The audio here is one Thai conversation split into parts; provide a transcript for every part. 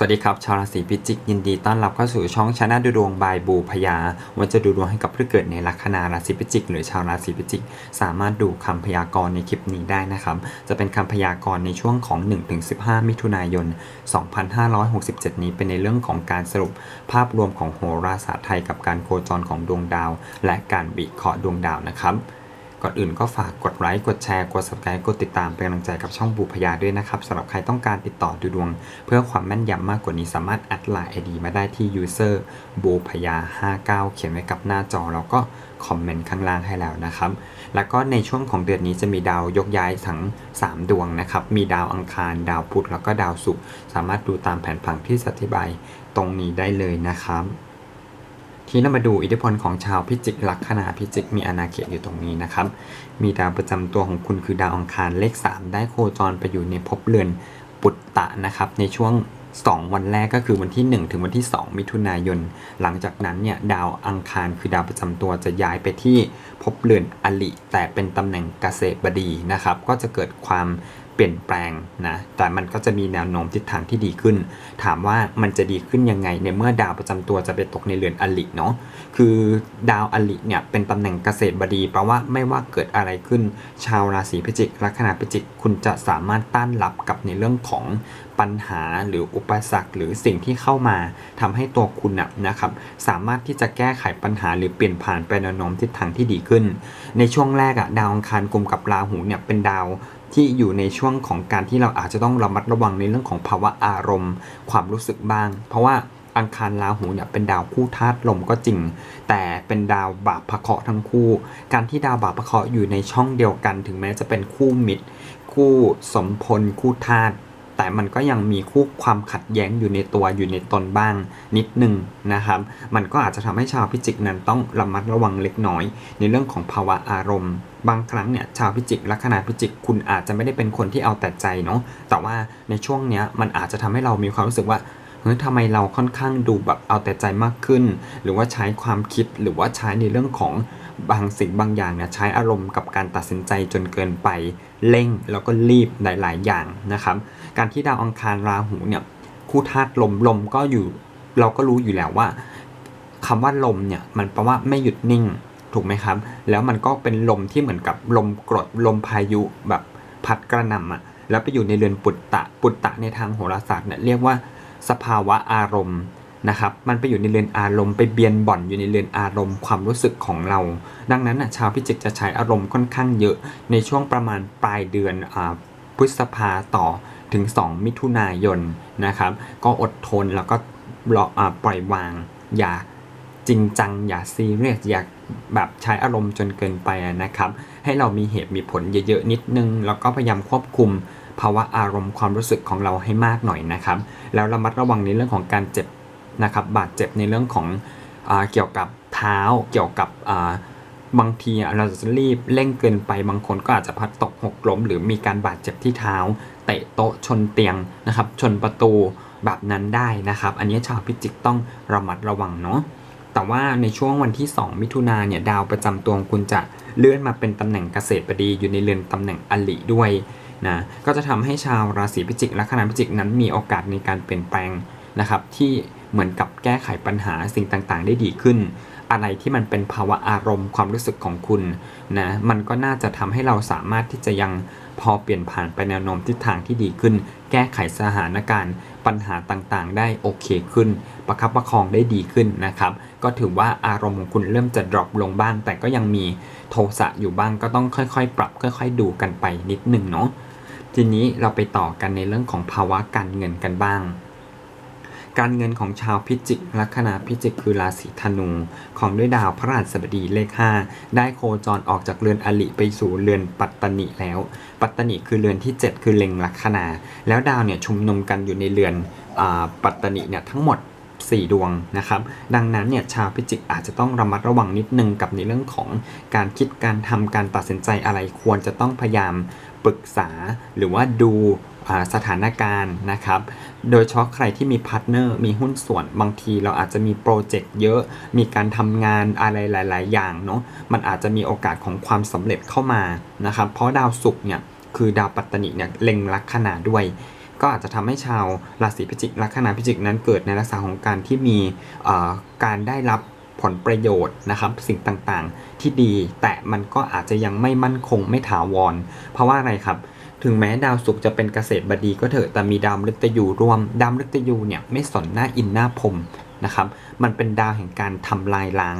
สวัสดีครับ ชาวราศีพิจิก ยินดีต้อนรับเข้าสู่ช่องชนะดูดวงบายบูพยาวันจะดูดวงให้กับผู้เกิดในลัคนาราศีพิจิก หรือชาวราศีพิจิก สามารถดูคำพยากรณ์ในคลิปนี้ได้นะครับ จะเป็นคำพยากรณ์ในช่วงของ 1-15 มิถุนายน 2567 นี้เป็นในเรื่องของการสรุปภาพรวมของโหราศาสตร์ไทยกับการโคจรของดวงดาว และการวิเคราะห์ดวงดาวนะครับ ก่อนอื่นก็ฝากกดไลค์ กดแชร์ กด subscribe กดติดตามเป็นกำลังใจกับช่องบูพยาด้วยนะครับสำหรับใครต้องการติดต่อดูดวง เพื่อความแม่นยำมากกว่านี้สามารถแอดไลน์ ID มาได้ที่ user บูพยา59 เขียนไว้กับหน้าจอ แล้วก็คอมเมนต์ข้างล่างให้แล้วนะครับ แล้วก็ในช่วงของเดือนนี้จะมีดาวยกย้ายทั้ง 3 ดวงนะครับ มีดาวอังคาร ดาวพุธแล้วก็ดาวศุกร์สามารถดูตามแผนผังที่อธิบายตรงนี้ได้เลยนะครับ ทีนี้เรามาดูอิทธิพลของชาวพิจิกลัคนาพิจิกมีอาณาเขตอยู่ตรงนี้นะครับ มีดาวประจำตัวของคุณคือดาวอังคารเลข 3 ได้โคจรไปอยู่ในภพเรือนปุตตะนะครับ ในช่วง 2 วันแรกก็คือวันที่ 1 ถึงวันที่ 2 มิถุนายน หลังจากนั้นเนี่ยดาวอังคารคือดาวประจำตัวจะย้ายไปที่ภพเรือนอลิแต่เป็นตำแหน่งเกษตรบดีนะครับ ก็จะเกิดความ เปลี่ยนแปลงนะ แต่มันก็จะมีแนวโน้มทิศทางที่ดีขึ้น ถามว่ามันจะดีขึ้นยังไงในเมื่อดาวประจำตัวจะไปตกในเรือนอลิเนาะ คือดาวอลิเนี่ยเป็นตำแหน่งเกษตรบดีแปลว่าไม่ว่าเกิดอะไรขึ้น ชาวราศีพิจิกลัคนาพิจิกคุณจะสามารถต้านรับกับในเรื่องของปัญหาหรืออุปสรรคหรือสิ่งที่เข้ามาทำให้ตัวคุณนะนะครับสามารถที่จะแก้ไขปัญหาหรือเปลี่ยนผ่านไปแนวโน้มทิศทางที่ดีขึ้น ในช่วงแรกอะดาวอังคารกลุ่มกับราหูเนี่ยเป็นดาว ที่อยู่ในช่วงของการที่เราอาจจะต้องระมัดระวังในเรื่องของภาวะอารมณ์ ความรู้สึกบ้าง เพราะว่าอังคารราหูเนี่ยเป็นดาวคู่ธาตุลมก็จริง แต่เป็นดาวบาปพระเคราะห์ทั้งคู่ การที่ดาวบาปพระเคราะห์อยู่ในช่องเดียวกัน ถึงแม้จะเป็นคู่มิตร คู่สมพลคู่ธาตุ แต่มันก็ยังมีคู่ความขัดแย้งอยู่ในตัวอยู่ในตนบ้างนิดหนึ่งนะครับ มันก็อาจจะทำให้ชาวพิจิกนั้นต้องระมัดระวังเล็กน้อย ในเรื่องของภาวะอารมณ์ บางครั้งเนี่ยชาวพิจิกลัคนาพิจิกคุณอาจจะไม่ได้เป็นคนที่เอาแต่ใจเนาะแต่ว่าในช่วงเนี้ยมันอาจจะทำให้เรามีความรู้สึกว่าเฮ้ยทำไมเราค่อนข้างดูแบบเอาแต่ใจมากขึ้น หรือว่าใช้ความคิดหรือว่าใช้ในเรื่องของบางสิ่งบางอย่างเนี่ยใช้อารมณ์กับการตัดสินใจจนเกินไปเร่งแล้วก็รีบหลาย ๆ อย่างนะครับ การที่ดาวอังคารราหูเนี่ยคู่ธาตุลมลมก็อยู่ เราก็รู้อยู่แล้วว่าคำว่าลมเนี่ยมันแปลว่าไม่หยุดนิ่งถูกไหมครับ แล้วมันก็เป็นลมที่เหมือนกับลมกรดลมพายุแบบพัดกระหน่ำอะแล้วไปอยู่ในเรือนปุตตะปุตตะในทางโหราศาสตร์เนี่ยเรียกว่าสภาวะอารมณ์นะครับ มันไปอยู่ในเรือนอารมณ์ไปเบียนบ่อนอยู่ในเรือนอารมณ์ความรู้สึกของเรา ดังนั้นน่ะชาวพิจิกจะใช้อารมณ์ค่อนข้างเยอะในช่วงประมาณปลายเดือนอพฤษภาต่อ ถึง 2 มิถุนายนนะครับ ก็อดทนแล้วก็รออ่าปล่อยวาง อย่าจริงจัง อย่าซีเรียสอย่าแบบใช้อารมณ์จนเกินไปนะครับ ให้เรามีเหตุมีผลเยอะๆนิดนึง แล้วก็พยายามควบคุมภาวะอารมณ์ความรู้สึกของเราให้มากหน่อยนะครับ แล้วระมัดระวังในเรื่องของการเจ็บนะครับ บาดเจ็บในเรื่องของอเกี่ยวกับเท้า เกี่ยวกับ บางทีเราจะรีบเร่งเกินไปบางคนก็อาจจะพัดตกหกล้ม หรือมีการบาดเจ็บที่เท้า เตะโต๊ะชนเตียงนะครับ ชนประตูแบบนั้นได้นะครับ อันนี้ชาวพิจิกต้องระมัดระวังเนาะแต่ว่าในช่วงวันที่ 2 มิถุนาเนี่ยดาวประจำตัวคุณจะเลื่อนมาเป็นตำแหน่งเกษตรบดีอยู่ในเรือนตำแหน่งอลิด้วยนะก็จะทำให้ชาวราศีพิจิกและคณะพิจิกนั้นมีโอกาสในการเปลี่ยนแปลงนะครับที่เหมือนกับแก้ไขปัญหาสิ่งต่างๆ ได้ดีขึ้น อะไรที่มันเป็นภาวะอารมณ์ความรู้สึกของคุณนะมันก็น่าจะทำให้เราสามารถที่จะยังพอเปลี่ยนผ่านไปแนวโน้มทิศทางที่ดีขึ้น แก้ไขสถานการณ์ ปัญหาต่างๆ ได้โอเคขึ้น ประคับประคองได้ดีขึ้นนะครับ ก็ถือว่าอารมณ์ของคุณเริ่มจะดรอปลงบ้าง แต่ก็ยังมีโทสะอยู่บ้างก็ต้องค่อยๆ ปรับค่อยๆ ดูกันไปนิดหนึ่งเนาะทีนี้เราไปต่อกันในเรื่องของภาวะการเงินกันบ้าง การเงินของชาวพิจิก ลัคนาพิจิกคือราศีธนูของด้วยดาวพระราชบดีเลข 5 ได้โคจรออกจากเรือนอลิไปสู่เรือนปัตตนิแล้ว ปัตตนิคือเรือนที่ 7 คือเล็งลัคนา แล้วดาวเนี่ยชุมนุมกันอยู่ในเรือนอปัตตนิเนี่ยทั้งหมด4 ดวงนะครับ ดังนั้นเนี่ยชาวพิจิกอาจจะต้องระมัดระวังนิดนึงกับในเรื่องของการคิดการทำการตัดสินใจอะไรควรจะต้องพยายามปรึกษาหรือว่าดู สถานการณ์นะครับ โดยเฉพาะใครที่มีพาร์ทเนอร์มีหุ้นส่วนบางทีเราอาจจะมีโปรเจกต์เยอะ มีการทำงานอะไรหลาย ๆ อย่างเนาะมันอาจจะมีโอกาสของความสำเร็จเข้ามานะครับเพราะดาวศุกร์เนี่ยคือดาวปัตตนิเนี่ยเล็งลัคนาด้วย ก็อาจจะทำให้ชาวราศีพิจิกลัคนาพิจิกนั้นเกิดในลักษณะของการที่มีการได้รับผลประโยชน์นะครับสิ่งต่างๆที่ดี แต่มันก็อาจจะยังไม่มั่นคงไม่ถาวร เพราะว่าอะไรครับ ถึงแม้ดาวศุกร์จะเป็นเกษตรบดีก็เถอะแต่มีดาวมฤตยูร่วม ดาวมฤตยูเนี่ยไม่สนหน้าอินหน้าพรมนะครับ มันเป็นดาวแห่งการทำลายล้าง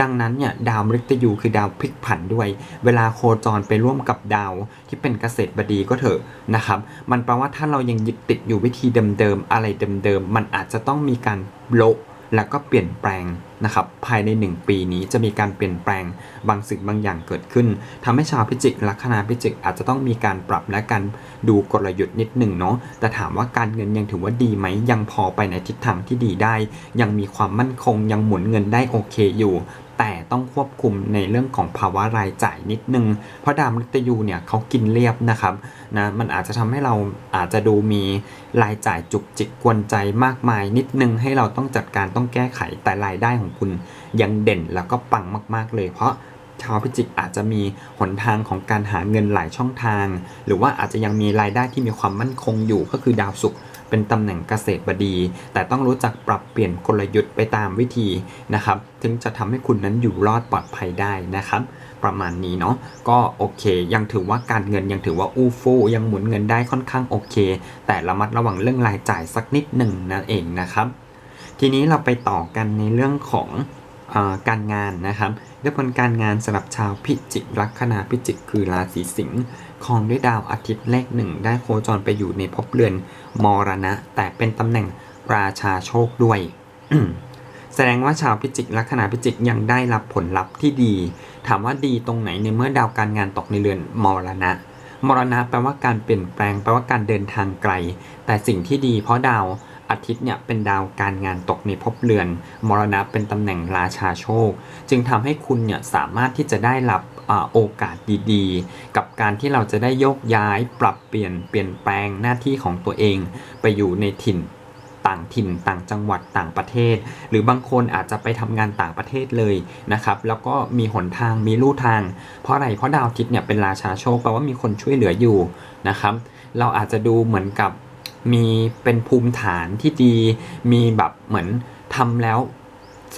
ดังนั้นเนี่ยดาวมฤตยูคือดาวพลิกผันด้วย เวลาโคจรไปร่วมกับดาวที่เป็นเกษตรบดีก็เถอะนะครับ มันแปลว่าถ้าเรายังยึดติดอยู่วิธีเดิมๆอะไรเดิมๆมันอาจจะต้องมีการโละแล้วก็เปลี่ยนแปลง นะครับภายใน 1 ปีนี้จะมีการเปลี่ยนแปลงบางสิ่งบางอย่างเกิดขึ้นทำให้ชาวพิจิกลัคนาพิจิกอาจจะต้องมีการปรับและการดูกลยุทธ์นิดหนึ่งเนาะแต่ถามว่าการเงินยังถือว่าดีไหมยังพอไปในทิศทางที่ดีได้ ยังมีความมั่นคงยังหมุนเงินได้โอเคอยู่แต่ต้องควบคุมในเรื่องของภาวะรายจ่ายนิดนึง เพราะดาวมฤตยูเนี่ยเขากินเรียบนะครับนะมันอาจจะทำให้เราอาจจะดูมีรายจ่ายจุกจิกกวนใจมากมายนิดนึงให้เราต้องจัดการต้องแก้ไขแต่รายได้ของคุณยังเด่นแล้วก็ปังมากๆ เลย เพราะชาวพิจิกอาจจะมีหนทางของการหาเงินหลายช่องทาง หรือว่าอาจจะยังมีรายได้ที่มีความมั่นคงอยู่ก็คือดาวศุกร์เป็นตำแหน่งเกษตรบดี แต่ต้องรู้จักปรับเปลี่ยนกลยุทธ์ไปตามวิธีนะครับ ถึงจะทำให้คุณนั้นอยู่รอดปลอดภัยได้นะครับ ประมาณนี้เนาะก็โอเค ยังถือว่าการเงินยังถือว่าอู้ฟู่ยังหมุนเงินได้ค่อนข้างโอเค แต่ระมัดระวังเรื่องรายจ่ายสักนิดหนึ่งนั่นเองนะครับ ทีนี้เราไปต่อกันในเรื่องของอการงานนะครับด้วยผลการงานสำหรับชาวพิจิกลัคนาพิจิกคือราศีสิงห์ครองด้วยดาวอาทิตย์เลขหนึ่งได้โคจรไปอยู่ในภพเรือนมรณะ แต่เป็นตำแหน่งราชาโชคด้วยแสดงว่าชาวพิจิกลัคนาพิจิกยังได้รับผลลัพธ์ที่ดี ถามว่าดีตรงไหนในเมื่อดาวการงานตกในเรือนมรณะ มรณะแปลว่าการเปลี่ยนแปลงแปลว่าการเดินทางไกล แต่สิ่งที่ดีเพราะดาว อาทิตย์เนี่ยเป็นดาวการงานตกในภพเรือน มรณะเป็นตำแหน่งราชาโชค จึงทำให้คุณเนี่ยสามารถที่จะได้รับอโอกาสดีๆ กับการที่เราจะได้โยกย้ายปรับเปลี่ยนเปลี่ยนแปลงหน้าที่ของตัวเอง ไปอยู่ในถิ่นต่างถิ่นต่างจังหวัดต่างประเทศ หรือบางคนอาจจะไปทำงานต่างประเทศเลยนะครับ แล้วก็มีหนทางมีลู่ทาง เพราะอะไรเพราะดาวอาทิตย์เนี่ยเป็นราชาโชคแปลว่ามีคนช่วยเหลืออยู่นะครับ เราอาจจะดูเหมือนกับ มีเป็นภูมิฐานที่ดี มีแบบเหมือนทำแล้ว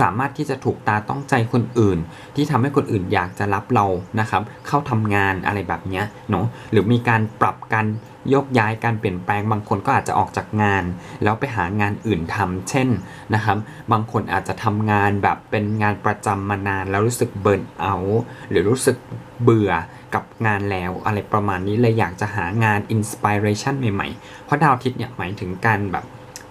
สามารถที่จะถูกตาต้องใจคนอื่น ที่ทำให้คนอื่นอยากจะรับเรานะครับ เข้าทำงานอะไรแบบเนี้ยเนาะหรือมีการปรับการโยกย้ายการเปลี่ยนแปลงบางคนก็อาจจะออกจากงาน แล้วไปหางานอื่นทำเช่นนะครับ บางคนอาจจะทำงานแบบเป็นงานประจำมานาน แล้วรู้สึกเบิร์นเอาหรือรู้สึกเบื่อ กับงานแล้วอะไรประมาณนี้เลยอยากจะหางานอินสปิเรชันใหม่ๆ เพราะดาวอาทิตย์เนี่ยหมายถึงการแบบ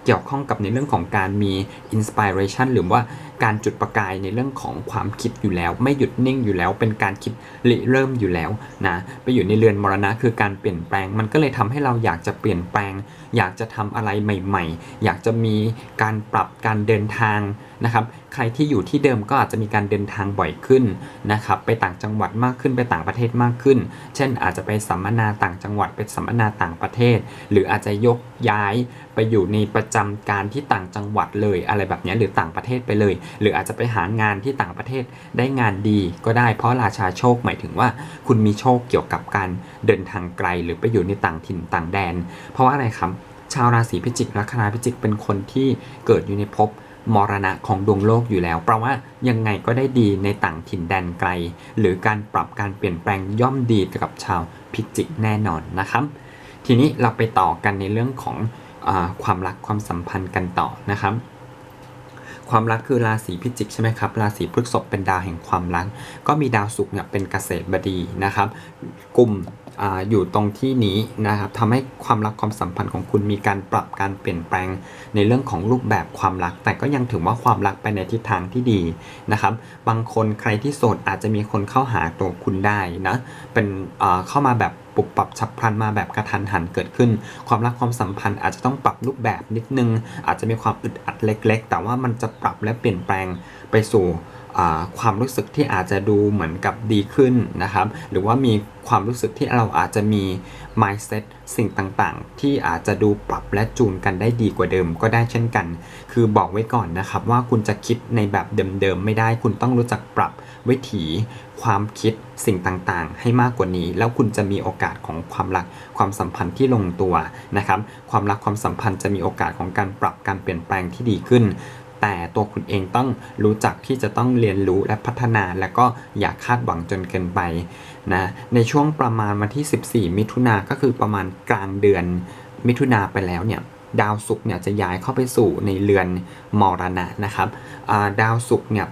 เกี่ยวข้องกับในเรื่องของการมีอินสปิเรชันหรือว่า การจุดประกายในเรื่องของความคิดอยู่แล้ว ไม่หยุดนิ่งอยู่แล้ว เป็นการคิดริเริ่มอยู่แล้วนะไปอยู่ในเรือนมรณะคือการเปลี่ยนแปลง มันก็เลยทำให้เราอยากจะเปลี่ยนแปลง อยากจะทำอะไรใหม่ ๆ อยากจะมีการปรับการเดินทางนะครับใครที่อยู่ที่เดิมก็อาจจะมีการเดินทางบ่อยขึ้นนะครับไปต่างจังหวัดมากขึ้นไปต่างประเทศมากขึ้น เช่นอาจจะไปสัมมนาต่างจังหวัดไปสัมมนาต่างประเทศ หรืออาจจะยกย้ายไปอยู่ในประจำการที่ต่างจังหวัดเลยอะไรแบบนี้หรือต่างประเทศไปเลยหรืออาจจะไปหางานที่ต่างประเทศได้งานดีก็ได้ เพราะราชาโชคหมายถึงว่า คุณมีโชคเกี่ยวกับการเดินทางไกล หรือไปอยู่ในต่างถิ่นต่างแดน เพราะว่าอะไรครับ ชาวราศีพิจิกลัคนาพิจิกเป็นคนที่เกิดอยู่ในภพมรณะของดวงโลกอยู่แล้วแปลว่ายังไงก็ได้ดีในต่างถิ่นแดนไกล หรือการปรับการเปลี่ยนแปลงย่อมดีกับชาวพิจิกแน่นอนนะครับ ทีนี้เราไปต่อกันในเรื่องของอความรักความสัมพันธ์กันต่อนะครับ ความรักคือราศีพิจิกใช่ไหมครับ ราศีพฤษภเป็นดาวแห่งความรัก ก็มีดาวศุกร์เนี่ยเป็นเกษตรบดีนะครับ กลุ่ม ออยู่ตรงที่นี้นะครับทำให้ความรักความสัมพันธ์ของคุณมีการปรับการเปลี่ยนแปลงในเรื่องของรูปแบบความรัก แต่ก็ยังถือว่าความรักไปในทิศทางที่ดีนะครับ บางคนใครที่โสดอาจจะมีคนเข้าหาตัวคุณได้นะเป็นเข้ามาแบบปุบปรับฉับพลันมาแบบกระทันหันเกิดขึ้น ความรักความสัมพันธ์อาจจะต้องปรับรูปแบบนิดนึง อาจจะมีความอึดอัดเล็ก ๆ แต่ว่ามันจะปรับและเปลี่ยนแปลงไปสู่ ความรู้สึกที่อาจจะดูเหมือนกับดีขึ้นนะครับ หรือว่ามีความรู้สึกที่เราอาจจะมี mindset สิ่งต่างๆ ที่อาจจะดูปรับและจูนกันได้ดีกว่าเดิมก็ได้เช่นกัน คือบอกไว้ก่อนนะครับว่าคุณจะคิดในแบบเดิมๆไม่ได้ คุณต้องรู้จักปรับวิถี ความคิดสิ่งต่างๆ ให้มากกว่านี้ แล้วคุณจะมีโอกาสของความรักความสัมพันธ์ที่ลงตัวนะครับ ความรักความสัมพันธ์จะมีโอกาสของการปรับการเปลี่ยนแปลงที่ดีขึ้น แต่ตัวคุณเองต้องรู้จักที่จะต้องเรียนรู้และพัฒนา แล้วก็อย่าคาดหวังจนเกินไปนะในช่วงประมาณวันที่ 14 มิถุนาก็คือประมาณกลางเดือนมิถุนาไปแล้วเนี่ยดาวศุกร์เนี่ยจะย้ายเข้าไปสู่ในเรือนมรณะนะครับดาวศุกร์เนี่ย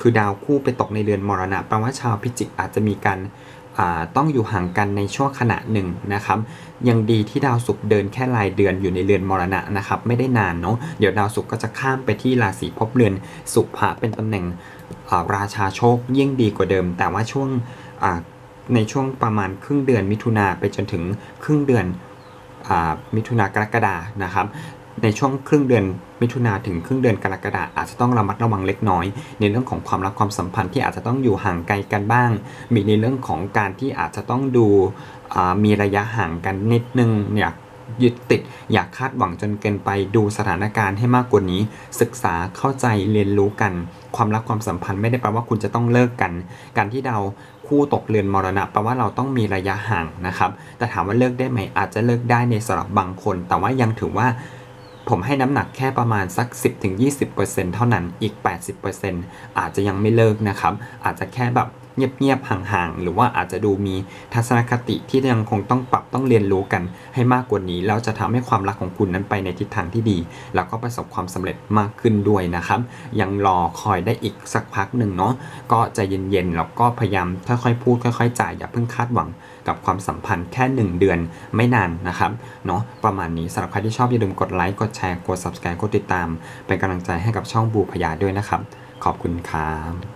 คือดาวคู่ไปตกในเรือนมรณะแปลว่าชาวพิจิกอาจจะมีการ ต้องอยู่ห่างกันในช่วงขณะหนึ่งนะครับ ยังดีที่ดาวศุกร์เดินแค่รายเดือนอยู่ในเรือนมรณะนะครับ ไม่ได้นานเนาะเดี๋ยวดาวศุกร์ก็จะข้ามไปที่ราศีภพเรือนสุภะเป็นตำแหน่งราชาโชคยิ่งดีกว่าเดิม แต่ว่าช่วงในช่วงประมาณครึ่งเดือนมิถุนาไปจนถึงครึ่งเดือนอมิถุนากรกฎานะครับ ในช่วงครึ่งเดือนมิถุนาถึงครึ่งเดือนกรกฎาอาจจะต้องระมัดระวังเล็กน้อย ในเรื่องของความรักความสัมพันธ์ที่อาจจะต้องอยู่ห่างไกลกันบ้าง มีในเรื่องของการที่อาจจะต้องดูมีระยะห่างกันนิดนึงอยากยึดติดอยากคาดหวังจนเกินไปดูสถานการณ์ให้มากกว่านี้ ศึกษาเข้าใจเรียนรู้กัน ความรักความสัมพันธ์ไม่ได้แปลว่าคุณจะต้องเลิกกัน การที่เราคู่ตกเรือนมรณะแปลว่าเราต้องมีระยะห่างนะครับ แต่ถามว่าเลิกได้ไหมอาจจะเลิกได้ในสำหรับบางคน แต่ว่ายังถือว่า ผมให้น้ำหนักแค่ประมาณสัก 10-20%เท่านั้นอีก 80%อาจจะยังไม่เลิกนะครับ อาจจะแค่แบบ เงียบๆห่างๆ หรือว่าอาจจะดูมีทัศนคติที่ยังคงต้องปรับต้องเรียนรู้กันให้มากกว่านี้ แล้วจะทำให้ความรักของคุณนั้นไปในทิศทางที่ดี แล้วก็ประสบความสำเร็จมากขึ้นด้วยนะครับ ยังรอคอยได้อีกสักพักหนึ่งเนาะก็ใจเย็นๆแล้วก็พยายามค่อยๆพูดค่อยๆจ่ายอย่าเพิ่งคาดหวังกับความสัมพันธ์แค่ 1 เดือนไม่นานนะครับเนาะประมาณนี้สำหรับใครที่ชอบอย่าลืมกดไลค์กดแชร์กด subscribe กดติดตาม เป็นกำลังใจให้กับช่องบูพยาด้วยนะครับ ขอบคุณครับ